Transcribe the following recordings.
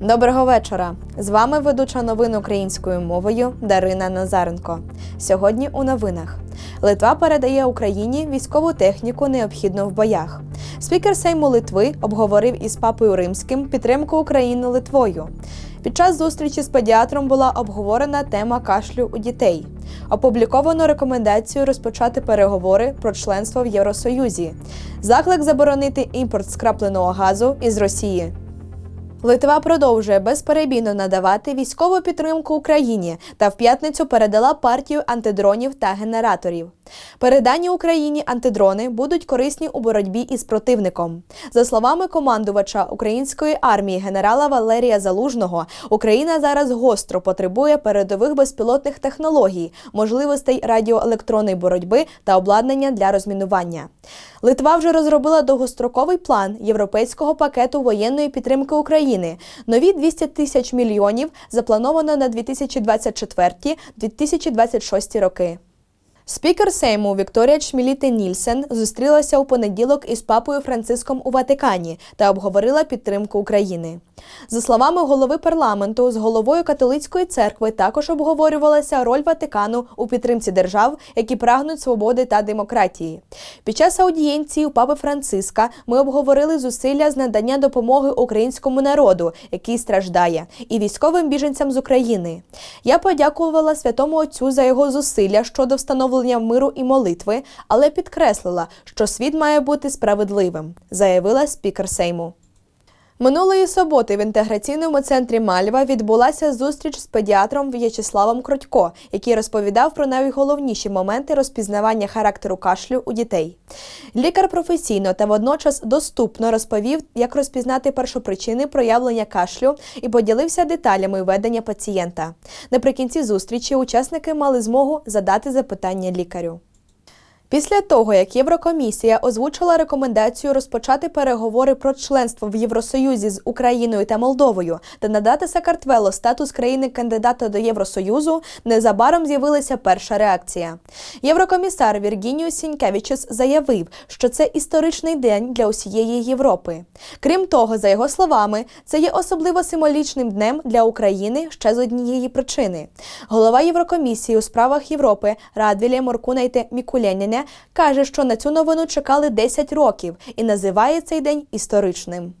Доброго вечора! З вами ведуча новин українською мовою Дарина Назаренко. Сьогодні у новинах Литва передає Україні військову техніку, необхідну в боях. Спікер Сейму Литви обговорив із папою римським підтримку України Литвою. Під час зустрічі з педіатром була обговорена тема кашлю у дітей. Опубліковано рекомендацію розпочати переговори про членство в Євросоюзі. Заклик заборонити імпорт скрапленого газу із Росії. Литва продовжує безперебійно надавати військову підтримку Україні та в п'ятницю передала партію антидронів та генераторів. Передані Україні антидрони будуть корисні у боротьбі із противником. За словами командувача української армії генерала Валерія Залужного, Україна зараз гостро потребує передових безпілотних технологій, можливостей радіоелектронної боротьби та обладнання для розмінування. Литва вже розробила довгостроковий план європейського пакету воєнної підтримки України. Нові 200 тисяч мільйонів заплановано на 2024-2026 роки. Спікер Сейму Вікторія Чміліте Нільсен зустрілася у понеділок із папою Франциском у Ватикані та обговорила підтримку України. За словами голови парламенту, з головою католицької церкви також обговорювалася роль Ватикану у підтримці держав, які прагнуть свободи та демократії. Під час аудієнції у папи Франциска ми обговорили зусилля з надання допомоги українському народу, який страждає, і військовим біженцям з України. Я подякувала святому отцю за його зусилля щодо встановлення миру і молитви, але підкреслила, що світ має бути справедливим, заявила спікер Сейму. Минулої суботи в інтеграційному центрі Мальва відбулася зустріч з педіатром В'ячеславом Кротько, який розповідав про найголовніші моменти розпізнавання характеру кашлю у дітей. Лікар професійно та водночас доступно розповів, як розпізнати першопричини проявлення кашлю і поділився деталями ведення пацієнта. Наприкінці зустрічі учасники мали змогу задати запитання лікарю. Після того, як Єврокомісія озвучила рекомендацію розпочати переговори про членство в Євросоюзі з Україною та Молдовою та надати Сакартвело статус країни-кандидата до Євросоюзу, незабаром з'явилася перша реакція. Єврокомісар Віргініус Сінькевичус заявив, що це історичний день для усієї Європи. Крім того, за його словами, це є особливо символічним днем для України ще з однієї причини. Голова Єврокомісії у справах Європи Радвілє Моркунайте Мікуленіне каже, що на цю новину чекали 10 років і називає цей день історичним.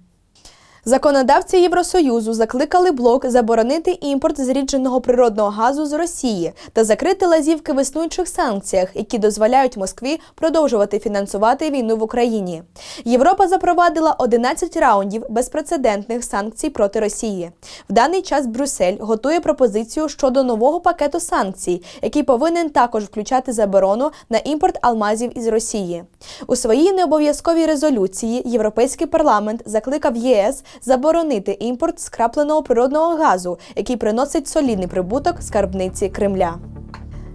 Законодавці Євросоюзу закликали блок заборонити імпорт зрідженого природного газу з Росії та закрити лазівки в існуючих санкціях, які дозволяють Москві продовжувати фінансувати війну в Україні. Європа запровадила 11 раундів безпрецедентних санкцій проти Росії. В даний час Брюссель готує пропозицію щодо нового пакету санкцій, який повинен також включати заборону на імпорт алмазів із Росії. У своїй необов'язковій резолюції Європейський парламент закликав ЄС заборонити імпорт скрапленого природного газу, який приносить солідний прибуток скарбниці Кремля.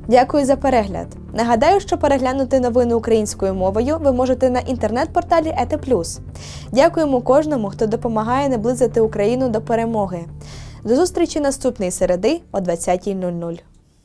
Дякую за перегляд. Нагадаю, що переглянути новини українською мовою ви можете на інтернет-порталі ЕТЕ Дякуємо кожному, хто допомагає наблизити Україну до перемоги. До зустрічі наступної середи о 20.00.